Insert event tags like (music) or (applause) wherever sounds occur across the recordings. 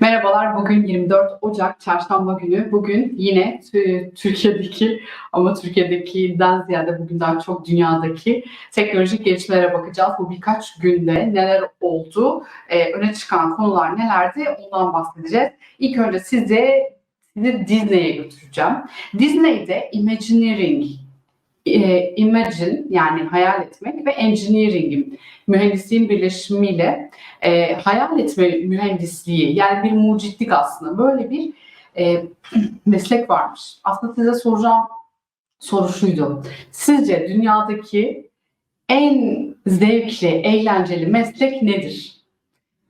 Merhabalar, bugün 24 Ocak Çarşamba günü. Bugün yine tü- Türkiye'deki ama Türkiye'dekinden ziyade bugün daha çok dünyadaki teknolojik gelişmelere bakacağız. Bu birkaç günde neler oldu, e, öne çıkan konular nelerdi ondan bahsedeceğiz. İlk önce size sizi Disney'e götüreceğim. Disney'de Imagineering, e, Imagine yani hayal etmek ve Engineering'in mühendisliğin birleşimiyle e, hayal etme mühendisliği yani bir mucitlik aslında böyle bir e, (clears throat) meslek varmış. Aslında size soracağım soru şuydu. Sizce dünyadaki en zevkli, eğlenceli meslek nedir?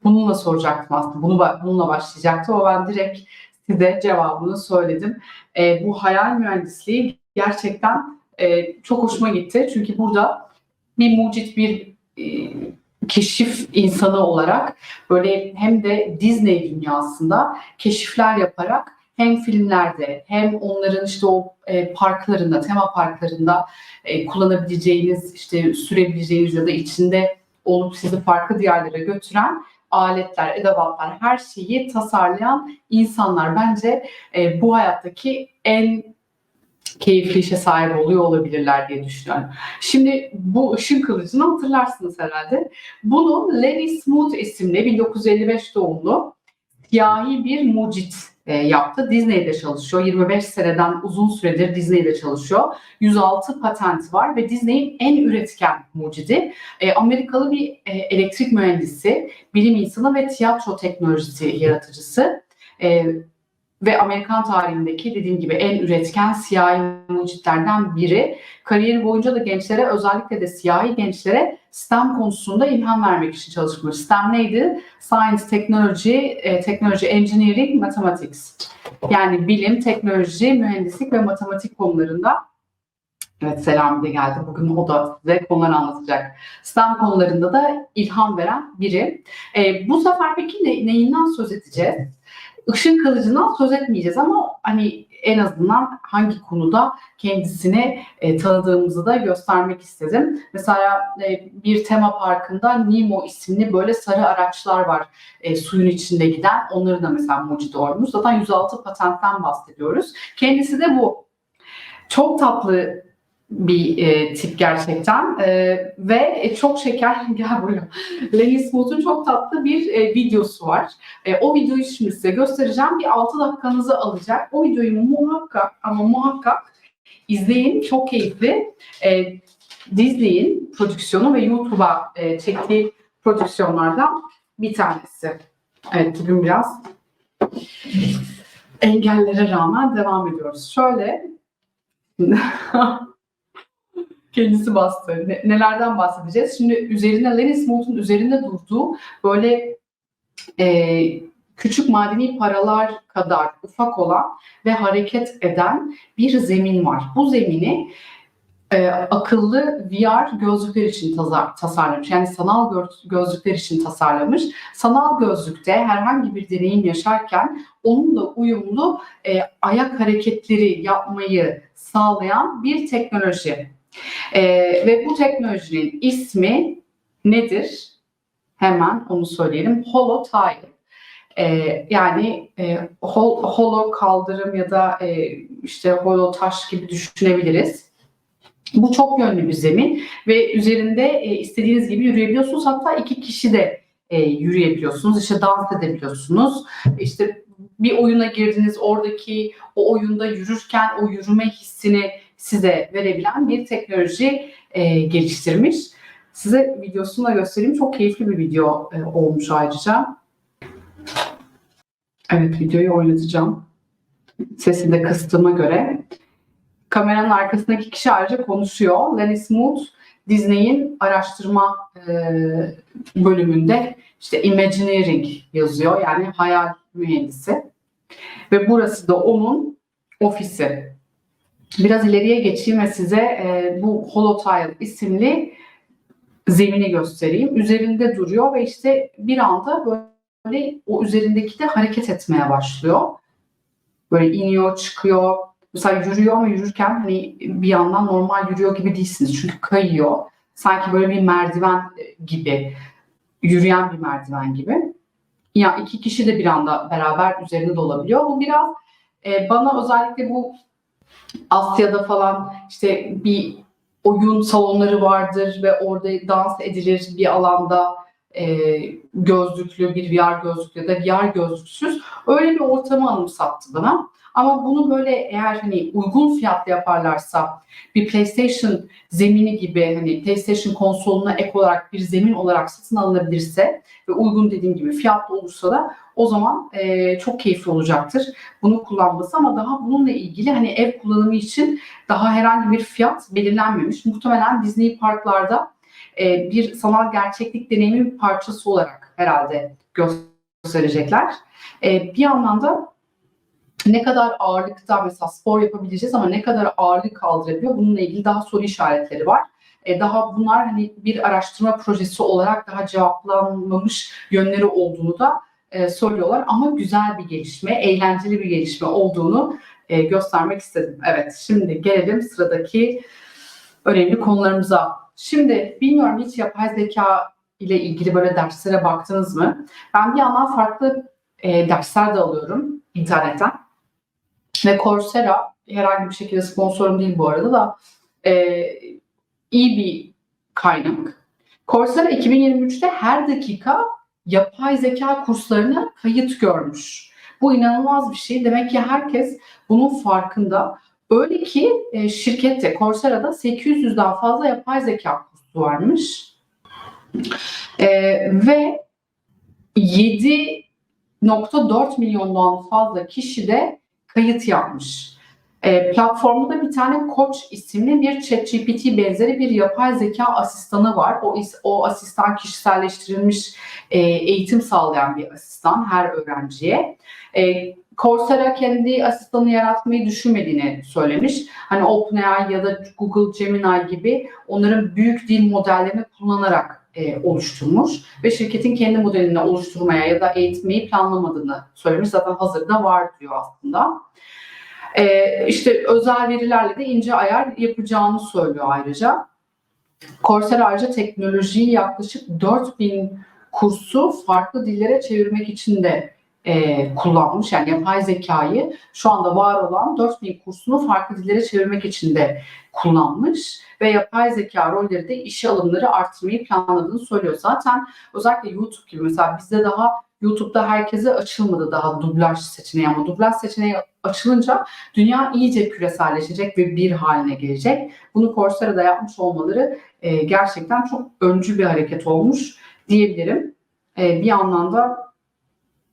Bununla soracaktım aslında. Bunu, bununla başlayacaktım ama ben direkt size cevabını söyledim. E, bu hayal mühendisliği gerçekten e, çok hoşuma gitti. Çünkü burada bir mucit, bir e, keşif insanı olarak böyle hem de Disney dünyasında keşifler yaparak hem filmlerde hem onların işte o e, parklarında, tema parklarında e, kullanabileceğiniz, işte sürebileceğiniz ya da içinde olup sizi farklı diyarlara götüren aletler, edevatlar, her şeyi tasarlayan insanlar bence e, bu hayattaki en keyifli işe sahip oluyor olabilirler diye düşünüyorum. Şimdi bu ışın kılıcını hatırlarsınız herhalde. Bunu Lenny Smoot isimli 1955 doğumlu siyahi bir mucit e, yaptı. Disney'de çalışıyor. 25 seneden uzun süredir Disney'de çalışıyor. 106 patent var ve Disney'in en üretken mucidi. E, Amerikalı bir e, elektrik mühendisi, bilim insanı ve tiyatro teknolojisi yaratıcısı. E, ve Amerikan tarihindeki dediğim gibi en üretken siyahi mucitlerden biri. Kariyeri boyunca da gençlere özellikle de siyahi gençlere STEM konusunda ilham vermek için çalışmış. STEM neydi? Science, Technology, e, Technology, Engineering, Mathematics. Yani bilim, teknoloji, mühendislik ve matematik konularında Evet Selami de geldi. Bugün o da size konuları anlatacak. STEM konularında da ilham veren biri. E, bu sefer peki ne, neyinden söz edeceğiz? Işın kılıcından söz etmeyeceğiz ama hani en azından hangi konuda kendisini e, tanıdığımızı da göstermek istedim. Mesela e, bir tema parkında Nemo isimli böyle sarı araçlar var e, suyun içinde giden. Onları da mesela mucit olmuş. Zaten 106 patentten bahsediyoruz. Kendisi de bu. Çok tatlı bir e, tip gerçekten e, ve e, çok şeker (laughs) gel buraya Lenny Smoot'un çok tatlı bir e, videosu var. E, o videoyu şimdi size göstereceğim. Bir 6 dakikanızı alacak. O videoyu muhakkak ama muhakkak izleyin. Çok keyifli. E, Disney'in prodüksiyonu ve YouTube'a e, çektiği prodüksiyonlardan bir tanesi. Evet bugün biraz engellere rağmen devam ediyoruz. Şöyle (laughs) kendisi bastı. Ne- nelerden bahsedeceğiz? Şimdi üzerinde Lenny Smoot'un üzerinde durduğu böyle e, küçük madeni paralar kadar ufak olan ve hareket eden bir zemin var. Bu zemini e, akıllı VR gözlükler için tazar- tasarlamış. Yani sanal gö- gözlükler için tasarlamış. Sanal gözlükte herhangi bir deneyim yaşarken onunla uyumlu e, ayak hareketleri yapmayı sağlayan bir teknoloji. Ee, ve bu teknolojinin ismi nedir? Hemen onu söyleyelim. Holotile. Ee, yani e, hol, holo kaldırım ya da e, işte holo taş gibi düşünebiliriz. Bu çok yönlü bir zemin ve üzerinde e, istediğiniz gibi yürüyebiliyorsunuz. Hatta iki kişi de e, yürüyebiliyorsunuz. İşte dans edebiliyorsunuz. İşte bir oyuna girdiniz oradaki o oyunda yürürken o yürüme hissini size verebilen bir teknoloji e, geliştirmiş. Size videosunu da göstereyim. Çok keyifli bir video e, olmuş ayrıca. Evet videoyu oynatacağım. Sesini de kıstığıma göre. Kameranın arkasındaki kişi ayrıca konuşuyor. Lenny Smoot Disney'in araştırma e, bölümünde işte Imagineering yazıyor. Yani hayal mühendisi. Ve burası da onun ofisi. Biraz ileriye geçeyim ve size e, bu Holotile isimli zemini göstereyim. Üzerinde duruyor ve işte bir anda böyle o üzerindeki de hareket etmeye başlıyor. Böyle iniyor, çıkıyor. Mesela yürüyor ama yürürken hani bir yandan normal yürüyor gibi değilsiniz. Çünkü kayıyor. Sanki böyle bir merdiven gibi, yürüyen bir merdiven gibi. ya iki kişi de bir anda beraber üzerinde de olabiliyor. Bu biraz e, bana özellikle bu Asya'da falan işte bir oyun salonları vardır ve orada dans edilir bir alanda e, gözlüklü bir VR gözlüklü ya da VR gözlüksüz öyle bir ortamı anımsattı bana. Ama bunu böyle eğer hani uygun fiyatlı yaparlarsa bir PlayStation zemini gibi hani PlayStation konsoluna ek olarak bir zemin olarak satın alınabilirse ve uygun dediğim gibi fiyatlı olursa da o zaman e, çok keyifli olacaktır bunu kullanması ama daha bununla ilgili hani ev kullanımı için daha herhangi bir fiyat belirlenmemiş. Muhtemelen Disney parklarda e, bir sanal gerçeklik deneyimi parçası olarak herhalde gösterecekler. E, bir anlamda ne kadar ağırlıkta mesela spor yapabileceğiz ama ne kadar ağırlık kaldırabiliyor bununla ilgili daha soru işaretleri var. E, daha bunlar hani bir araştırma projesi olarak daha cevaplanmamış yönleri olduğunu da e, söylüyorlar ama güzel bir gelişme, eğlenceli bir gelişme olduğunu e, göstermek istedim. Evet, şimdi gelelim sıradaki önemli konularımıza. Şimdi bilmiyorum hiç yapay zeka ile ilgili böyle derslere baktınız mı? Ben bir yandan farklı e, dersler de alıyorum internetten. Ve Coursera herhangi bir şekilde sponsorum değil bu arada da e, iyi bir kaynak. Coursera 2023'te her dakika yapay zeka kurslarına kayıt görmüş. Bu inanılmaz bir şey. Demek ki herkes bunun farkında. Öyle ki e, şirkette Coursera'da 800'den fazla yapay zeka kursu varmış. E, ve 7.4 milyondan fazla kişi de kayıt yapmış. E, platformda bir tane Koç isimli bir ChatGPT benzeri bir yapay zeka asistanı var. O, o asistan kişiselleştirilmiş e, eğitim sağlayan bir asistan her öğrenciye. E, Coursera kendi asistanı yaratmayı düşünmediğini söylemiş. Hani OpenAI ya da Google Gemini gibi onların büyük dil modellerini kullanarak e, oluşturmuş ve şirketin kendi modelini oluşturmaya ya da eğitmeyi planlamadığını söylemiş. Zaten hazırda var diyor aslında. E, işte özel verilerle de ince ayar yapacağını söylüyor ayrıca. Coursera ayrıca teknolojiyi yaklaşık 4000 kursu farklı dillere çevirmek için de e, kullanmış. Yani yapay zekayı şu anda var olan 4000 kursunu farklı dillere çevirmek için de kullanmış ve yapay zeka rolleri de işe alımları arttırmayı planladığını söylüyor. Zaten özellikle YouTube gibi mesela bizde daha YouTube'da herkese açılmadı daha dublaj seçeneği ama dublaj seçeneği açılınca dünya iyice küreselleşecek ve bir haline gelecek. Bunu Coursera'da yapmış olmaları e, gerçekten çok öncü bir hareket olmuş diyebilirim. E, bir anlamda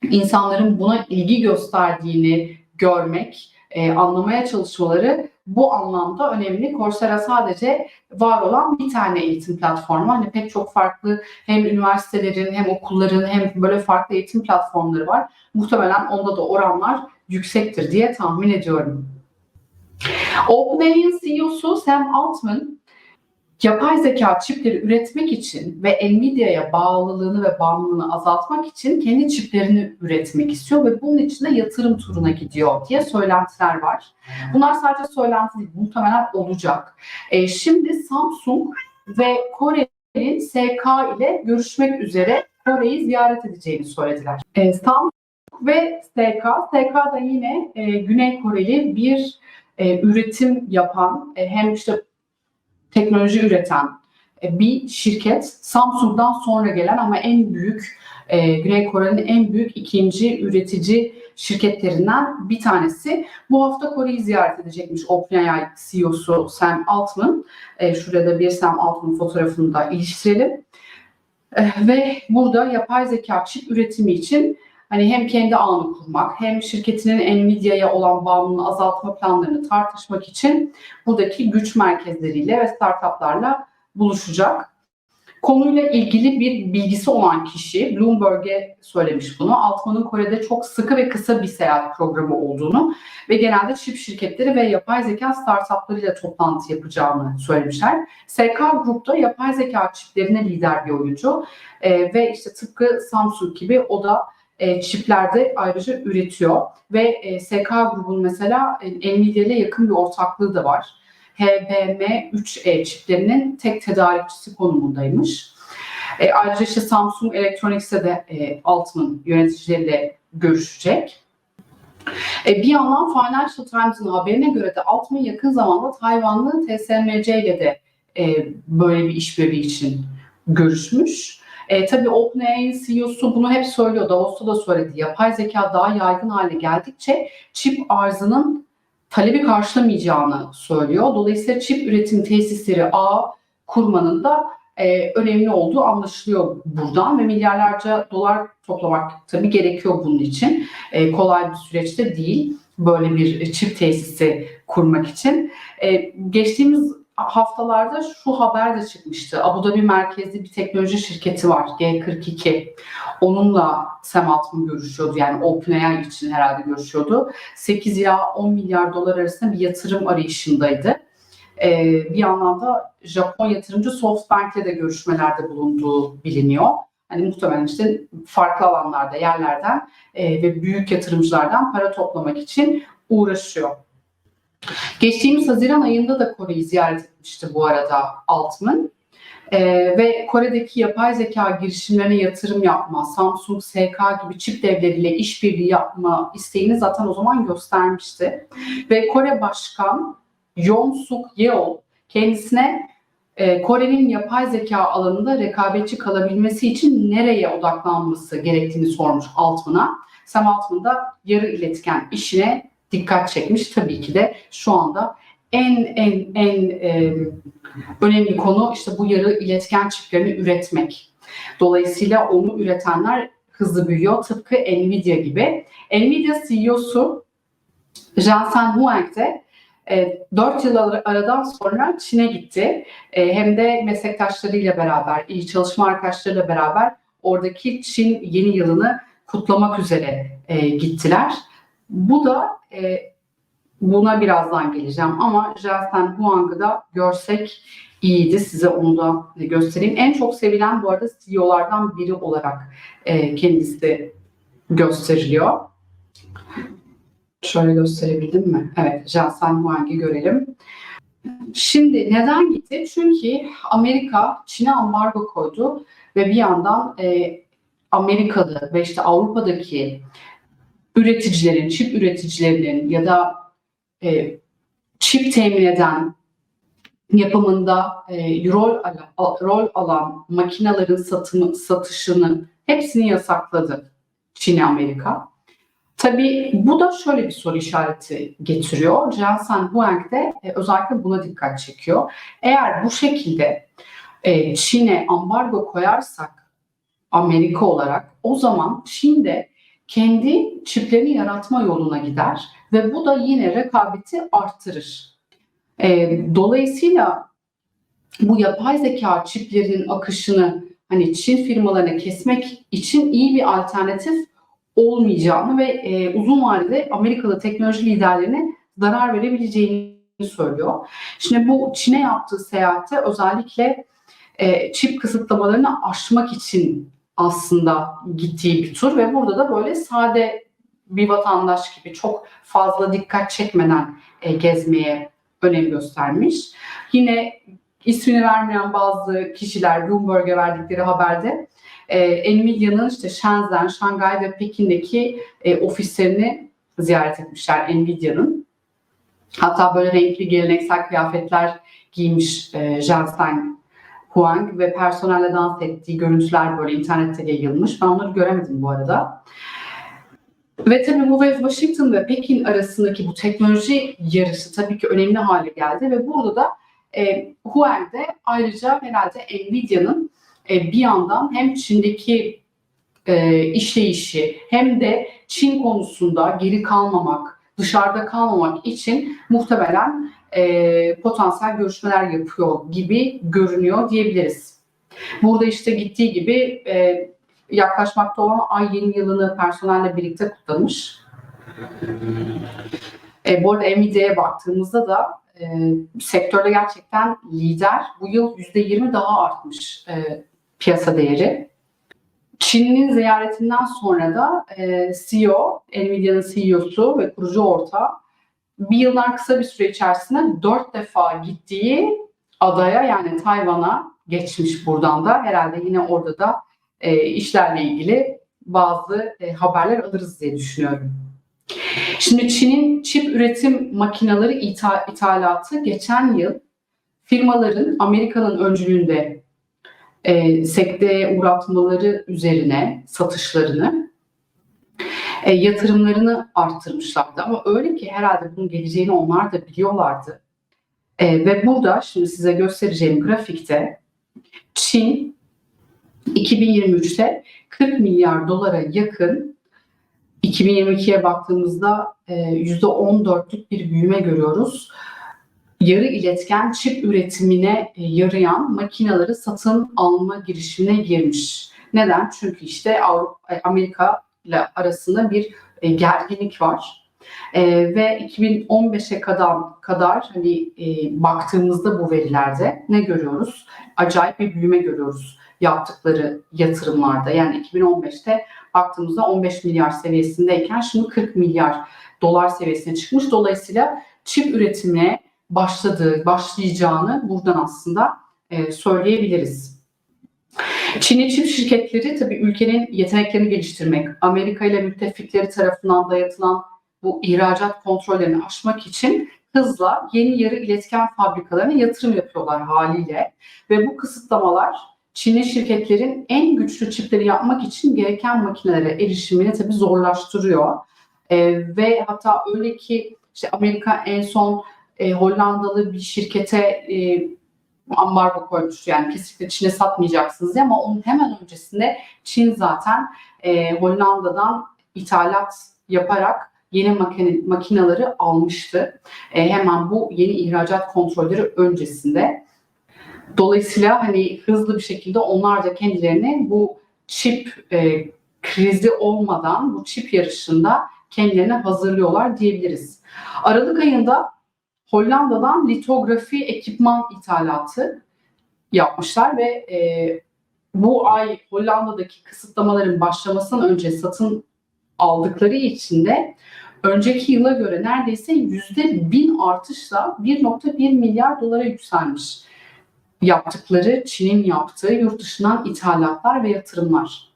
insanların buna ilgi gösterdiğini görmek, e, anlamaya çalışmaları bu anlamda önemli. Coursera sadece var olan bir tane eğitim platformu. Hani pek çok farklı hem üniversitelerin hem okulların hem böyle farklı eğitim platformları var. Muhtemelen onda da oranlar yüksektir diye tahmin ediyorum. OpenAI'nin CEO'su Sam Altman yapay zeka çipleri üretmek için ve Nvidia'ya bağlılığını ve bağımlılığını azaltmak için kendi çiplerini üretmek istiyor ve bunun için de yatırım turuna gidiyor diye söylentiler var. Bunlar sadece söylenti değil, muhtemelen olacak. E, şimdi Samsung ve Kore'nin SK ile görüşmek üzere Kore'yi ziyaret edeceğini söylediler. E, Samsung ve SK, SK da yine e, Güney Koreli bir e, üretim yapan e, hem işte teknoloji üreten e, bir şirket. Samsung'dan sonra gelen ama en büyük e, Güney Kore'nin en büyük ikinci üretici şirketlerinden bir tanesi. Bu hafta Kore'yi ziyaret edecekmiş OpenAI CEO'su Sam Altman. E, şurada bir Sam Altman fotoğrafını da iliştirelim. ve burada yapay zeka çip üretimi için hani hem kendi ağını kurmak hem şirketinin Nvidia'ya olan bağımlılığını azaltma planlarını tartışmak için buradaki güç merkezleriyle ve startuplarla buluşacak. Konuyla ilgili bir bilgisi olan kişi Bloomberg'e söylemiş bunu. Altman'ın Kore'de çok sıkı ve kısa bir seyahat programı olduğunu ve genelde çip şirketleri ve yapay zeka startuplarıyla toplantı yapacağını söylemişler. SK Group'ta yapay zeka çiplerine lider bir oyuncu ee, ve işte tıpkı Samsung gibi o da e, çiplerde ayrıca üretiyor. Ve e, SK grubun mesela e, Nvidia ile yakın bir ortaklığı da var. HBM3E çiplerinin tek tedarikçisi konumundaymış. E, ayrıca işte Samsung Electronics'e de e, Altman yöneticileriyle görüşecek. E, bir yandan Financial Times'ın haberine göre de Altman yakın zamanda Tayvanlı TSMC ile de e, böyle bir işbirliği için görüşmüş. E, tabii OpenAI'nin CEO'su bunu hep söylüyor. Davos'ta da söyledi. Yapay zeka daha yaygın hale geldikçe çip arzının talebi karşılamayacağını söylüyor. Dolayısıyla çip üretim tesisleri ağ kurmanın da e, önemli olduğu anlaşılıyor buradan ve milyarlarca dolar toplamak tabii gerekiyor bunun için. E, kolay bir süreçte değil böyle bir çip tesisi kurmak için. E, geçtiğimiz haftalarda şu haber de çıkmıştı. Abu Dhabi merkezli bir teknoloji şirketi var G42. Onunla Sam Altman görüşüyordu. Yani OpenAI için herhalde görüşüyordu. 8 ila 10 milyar dolar arasında bir yatırım arayışındaydı. Ee, bir yandan da Japon yatırımcı SoftBank'le de görüşmelerde bulunduğu biliniyor. Hani muhtemelen işte farklı alanlarda, yerlerden e, ve büyük yatırımcılardan para toplamak için uğraşıyor. Geçtiğimiz Haziran ayında da Kore'yi ziyaret etmişti bu arada Altman. Ee, ve Kore'deki yapay zeka girişimlerine yatırım yapma, Samsung, SK gibi çip devleriyle işbirliği yapma isteğini zaten o zaman göstermişti. Ve Kore Başkan Yoon Suk Yeol kendisine e, Kore'nin yapay zeka alanında rekabetçi kalabilmesi için nereye odaklanması gerektiğini sormuş Altman'a. Sam Altman da yarı iletken işine dikkat çekmiş. Tabii ki de şu anda en en en e, önemli konu işte bu yarı iletken çiplerini üretmek. Dolayısıyla onu üretenler hızlı büyüyor. Tıpkı Nvidia gibi. Nvidia CEO'su Jensen Huang de e, 4 yıl aradan sonra Çin'e gitti. E, hem de meslektaşlarıyla beraber, iyi çalışma arkadaşlarıyla beraber oradaki Çin yeni yılını kutlamak üzere e, gittiler. Bu da e, buna birazdan geleceğim ama Jensen Huang'ı da görsek iyiydi. Size onu da göstereyim. En çok sevilen bu arada CEO'lardan biri olarak e, kendisi gösteriliyor. Şöyle gösterebildim mi? Evet, Jensen Huang'ı görelim. Şimdi neden gitti? Çünkü Amerika Çin'e ambargo koydu ve bir yandan e, Amerika'da ve işte Avrupa'daki üreticilerin, çip üreticilerinin ya da e, çip temin eden yapımında e, rol, rol alan makinelerin satımı, satışını hepsini yasakladı Çin Amerika. Tabii bu da şöyle bir soru işareti getiriyor. Jensen Huang de e, özellikle buna dikkat çekiyor. Eğer bu şekilde e, Çin'e ambargo koyarsak Amerika olarak o zaman Çin kendi çiplerini yaratma yoluna gider ve bu da yine rekabeti arttırır. E, dolayısıyla bu yapay zeka çiplerinin akışını hani Çin firmalarına kesmek için iyi bir alternatif olmayacağını ve e, uzun vadede Amerikalı teknoloji liderlerine zarar verebileceğini söylüyor. Şimdi bu Çin'e yaptığı seyahatte özellikle e, çip kısıtlamalarını aşmak için aslında gittiği bir tur ve burada da böyle sade bir vatandaş gibi çok fazla dikkat çekmeden e, gezmeye önem göstermiş. Yine ismini vermeyen bazı kişiler Bloomberg'e verdikleri haberde e, Nvidia'nın işte Shenzhen, Şangay ve Pekin'deki e, ofislerini ziyaret etmişler Nvidia'nın. Hatta böyle renkli geleneksel kıyafetler giymiş e, Jensen Huang ve personelle dans ettiği görüntüler böyle internette yayılmış. Ben onları göremedim bu arada. Ve tabii bu ve Washington ve Pekin arasındaki bu teknoloji yarışı tabii ki önemli hale geldi ve burada da e, Huawei de ayrıca herhalde Nvidia'nın e, bir yandan hem Çin'deki e, işleyişi hem de Çin konusunda geri kalmamak, dışarıda kalmamak için muhtemelen e, potansiyel görüşmeler yapıyor gibi görünüyor diyebiliriz. Burada işte gittiği gibi e, yaklaşmakta olan ay yeni yılını personelle birlikte kutlamış. E, bu arada Nvidia'ya baktığımızda da e, sektörde gerçekten lider. Bu yıl %20 daha artmış e, piyasa değeri. Çin'in ziyaretinden sonra da e, CEO, Nvidia'nın CEO'su ve kurucu ortağı bir yıldan kısa bir süre içerisinde dört defa gittiği adaya yani Tayvan'a geçmiş buradan da. Herhalde yine orada da e, işlerle ilgili bazı e, haberler alırız diye düşünüyorum. Şimdi Çin'in çip üretim makineleri ita- ithalatı geçen yıl firmaların Amerika'nın öncülüğünde e, sekteye uğratmaları üzerine satışlarını e, yatırımlarını arttırmışlardı. Ama öyle ki herhalde bunun geleceğini onlar da biliyorlardı. E, ve burada şimdi size göstereceğim grafikte Çin 2023'te 40 milyar dolara yakın 2022'ye baktığımızda e, %14'lük bir büyüme görüyoruz. Yarı iletken çip üretimine e, yarayan makineleri satın alma girişimine girmiş. Neden? Çünkü işte Avrupa, e, Amerika ile arasında bir e, gerginlik var. E, ve 2015'e kadar kadar hani e, baktığımızda bu verilerde ne görüyoruz? Acayip bir büyüme görüyoruz yaptıkları yatırımlarda. Yani 2015'te baktığımızda 15 milyar seviyesindeyken şimdi 40 milyar dolar seviyesine çıkmış. Dolayısıyla çip üretimine başladığı, başlayacağını buradan aslında e, söyleyebiliriz. Çin'in çip şirketleri tabii ülkenin yeteneklerini geliştirmek, Amerika ile müttefikleri tarafından dayatılan bu ihracat kontrollerini aşmak için hızla yeni yarı iletken fabrikalarına yatırım yapıyorlar haliyle. Ve bu kısıtlamalar Çinli şirketlerin en güçlü çipleri yapmak için gereken makinelere erişimini tabii zorlaştırıyor. Ee, ve hatta öyle ki işte Amerika en son e, Hollandalı bir şirkete e, ambargo koymuştu. Yani kesinlikle Çin'e satmayacaksınız diye ama onun hemen öncesinde Çin zaten e, Hollanda'dan ithalat yaparak yeni makine, makineleri almıştı. E, hemen bu yeni ihracat kontrolleri öncesinde. Dolayısıyla hani hızlı bir şekilde onlar da kendilerini bu çip e, krizi olmadan bu çip yarışında kendilerini hazırlıyorlar diyebiliriz. Aralık ayında Hollanda'dan litografi ekipman ithalatı yapmışlar ve e, bu ay Hollanda'daki kısıtlamaların başlamasından önce satın aldıkları için de önceki yıla göre neredeyse yüzde bin artışla 1.1 milyar dolara yükselmiş yaptıkları, Çin'in yaptığı yurt dışından ithalatlar ve yatırımlar.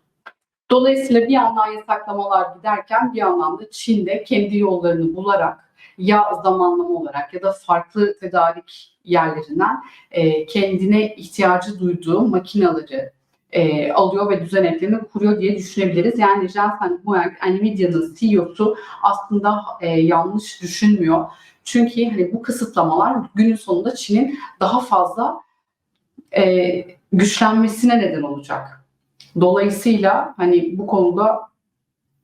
Dolayısıyla bir yandan yasaklamalar giderken bir yandan da Çin'de kendi yollarını bularak ya zamanlama olarak ya da farklı tedarik yerlerinden e, kendine ihtiyacı duyduğu makinaları e, alıyor ve düzeneklerini kuruyor diye düşünebiliriz. Yani Jensen Huang, Nvidia'nın CEO'su aslında e, yanlış düşünmüyor. Çünkü hani bu kısıtlamalar günün sonunda Çin'in daha fazla e, güçlenmesine neden olacak. Dolayısıyla hani bu konuda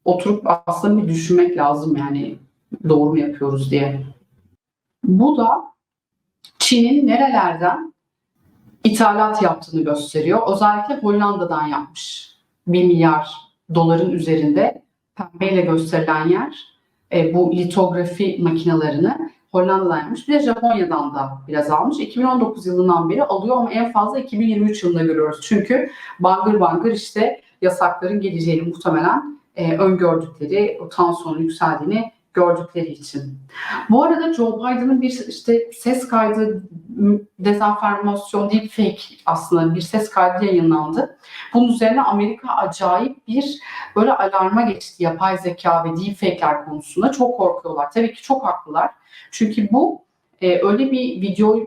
oturup aslında bir düşünmek lazım yani doğru mu yapıyoruz diye. Bu da Çin'in nerelerden ithalat yaptığını gösteriyor. Özellikle Hollanda'dan yapmış. 1 milyar doların üzerinde pembeyle gösterilen yer e, bu litografi makinalarını Hollanda'dan yapmış. Bir de Japonya'dan da biraz almış. 2019 yılından beri alıyor ama en fazla 2023 yılında görüyoruz. Çünkü bangır bangır işte yasakların geleceğini muhtemelen e, öngördükleri, o tansiyonun yükseldiğini gördükleri için. Bu arada Joe Biden'ın bir işte ses kaydı, dezenformasyon, deepfake aslında bir ses kaydı yayınlandı. Bunun üzerine Amerika acayip bir böyle alarma geçti yapay zeka ve deepfake'ler konusunda. Çok korkuyorlar. Tabii ki çok haklılar. Çünkü bu e, öyle bir video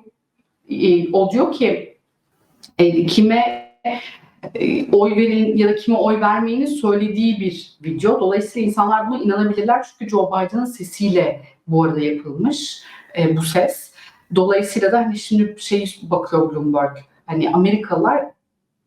e, oluyor ki e, kime oy verin ya da kime oy vermeyini söylediği bir video. Dolayısıyla insanlar buna inanabilirler çünkü Joe Biden'ın sesiyle bu arada yapılmış e, bu ses. Dolayısıyla da hani şimdi şey bakıyor Bloomberg. Hani Amerikalılar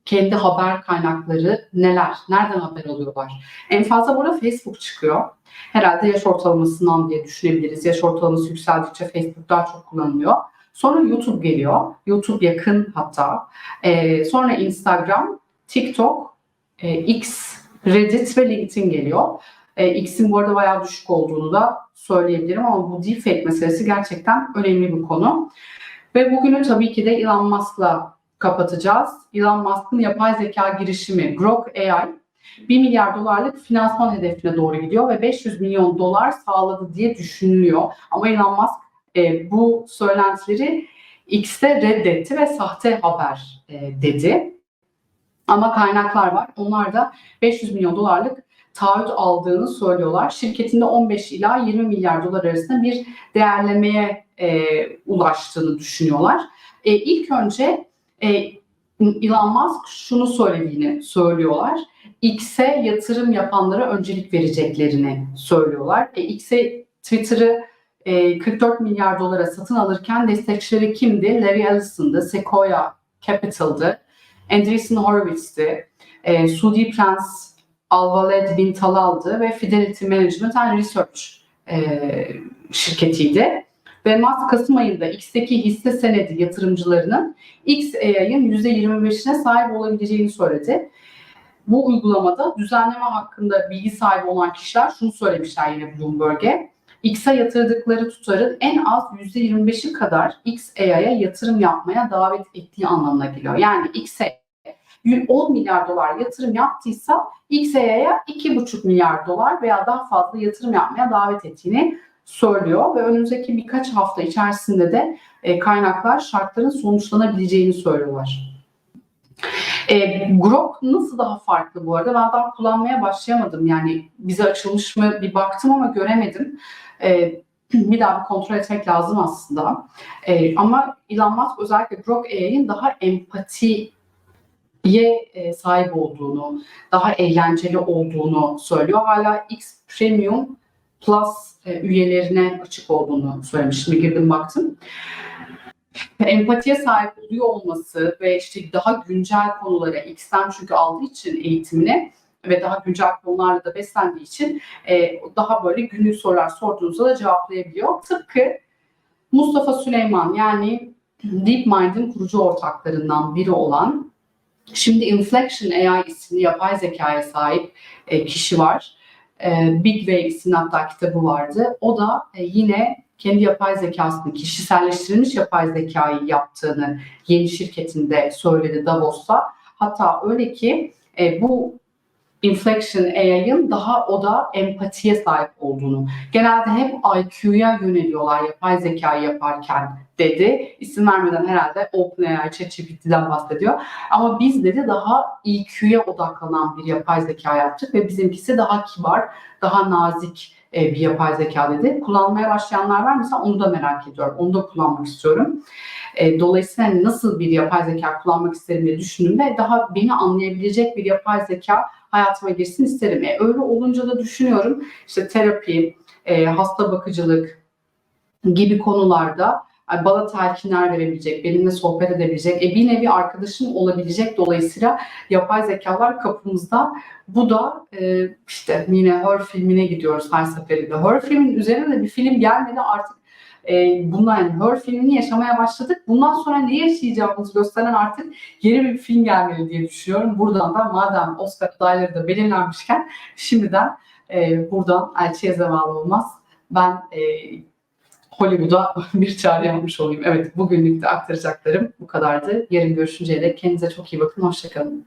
kendi haber kaynakları neler, nereden haber alıyorlar? En fazla burada Facebook çıkıyor. Herhalde yaş ortalamasından diye düşünebiliriz. Yaş ortalaması yükseldikçe Facebook daha çok kullanılıyor. Sonra YouTube geliyor. YouTube yakın hatta. Ee, sonra Instagram, TikTok, e, X, Reddit ve LinkedIn geliyor. E, X'in bu arada bayağı düşük olduğunu da söyleyebilirim ama bu deepfake meselesi gerçekten önemli bir konu. Ve bugünü tabii ki de Elon Musk'la kapatacağız. Elon Musk'ın yapay zeka girişimi Grok AI 1 milyar dolarlık finansman hedefine doğru gidiyor ve 500 milyon dolar sağladı diye düşünülüyor. Ama Elon Musk e, bu söylentileri X'te reddetti ve sahte haber e, dedi. Ama kaynaklar var. Onlar da 500 milyon dolarlık taahhüt aldığını söylüyorlar. Şirketinde 15 ila 20 milyar dolar arasında bir değerlemeye e, ulaştığını düşünüyorlar. E, ilk önce e, Elon Musk şunu söylediğini söylüyorlar. X'e yatırım yapanlara öncelik vereceklerini söylüyorlar. E, X'e Twitter'ı e, 44 milyar dolara satın alırken destekçileri kimdi? Larry Ellison'dı, Sequoia Capital'dı, Andreessen Horowitz'ti, e, Sudi Prens Alvaled bin Talal'dı ve Fidelity Management and Research e, şirketiydi. Ve Musk Kasım ayında X'teki hisse senedi yatırımcılarının XAI'ın %25'ine sahip olabileceğini söyledi. Bu uygulamada düzenleme hakkında bilgi sahibi olan kişiler şunu söylemişler yine Bloomberg'e. X'e yatırdıkları tutarın en az %25'i kadar XAI'ya yatırım yapmaya davet ettiği anlamına geliyor. Yani X'e 10 milyar dolar yatırım yaptıysa XAI'ya 2,5 milyar dolar veya daha fazla yatırım yapmaya davet ettiğini söylüyor ve önümüzdeki birkaç hafta içerisinde de e, kaynaklar şartların sonuçlanabileceğini söylüyorlar. E, Grok nasıl daha farklı bu arada? Ben daha kullanmaya başlayamadım. Yani bize açılmış mı bir baktım ama göremedim. E, (clears throat) bir daha bir kontrol etmek lazım aslında. E, ama Elon Musk özellikle Grok AI'nin daha empatiye e, sahip olduğunu, daha eğlenceli olduğunu söylüyor. Hala X Premium Plus e, üyelerine açık olduğunu söylemiş. Şimdi girdim baktım. (laughs) Empatiye sahip oluyor olması ve işte daha güncel konulara X'ten çünkü aldığı için eğitimini ve daha güncel konularla da beslendiği için e, daha böyle günlük sorular sorduğunuzda da cevaplayabiliyor. Tıpkı Mustafa Süleyman yani DeepMind'in kurucu ortaklarından biri olan şimdi Inflection AI isimli yapay zekaya sahip e, kişi var. E, Big Way isimli hatta kitabı vardı. O da e, yine kendi yapay zekasını, kişiselleştirilmiş yapay zekayı yaptığını yeni şirketinde söyledi Davos'ta. Hatta öyle ki e, bu Inflection AI'ın daha o da empatiye sahip olduğunu. Genelde hep IQ'ya yöneliyorlar yapay zekayı yaparken dedi. İsim vermeden herhalde OpenAI, ChatGPT'den bahsediyor. Ama biz dedi daha EQ'ya odaklanan bir yapay zeka yaptık ve bizimkisi daha kibar, daha nazik e, bir yapay zeka dedi. Kullanmaya başlayanlar var mesela onu da merak ediyorum. Onu da kullanmak istiyorum. E, dolayısıyla hani nasıl bir yapay zeka kullanmak isterim diye düşündüğümde daha beni anlayabilecek bir yapay zeka hayatıma girsin isterim. E, öyle olunca da düşünüyorum işte terapi, e, hasta bakıcılık gibi konularda bana telkinler verebilecek, benimle sohbet edebilecek, e, bir nevi arkadaşım olabilecek dolayısıyla yapay zekalar kapımızda. Bu da e, işte yine Her filmine gidiyoruz her seferinde. Her filmin üzerine de bir film gelmedi artık e, bundan yani Her filmini yaşamaya başladık. Bundan sonra ne yaşayacağımızı gösteren artık yeni bir film gelmeli diye düşünüyorum. Buradan da madem Oscar adayları da belirlenmişken şimdiden e, buradan elçiye zeval olmaz. Ben e, Hollywood'a (laughs) bir çağrı yapmış olayım. Evet bugünlük de aktaracaklarım bu kadardı. Yarın görüşünceye dek kendinize çok iyi bakın. Hoşçakalın.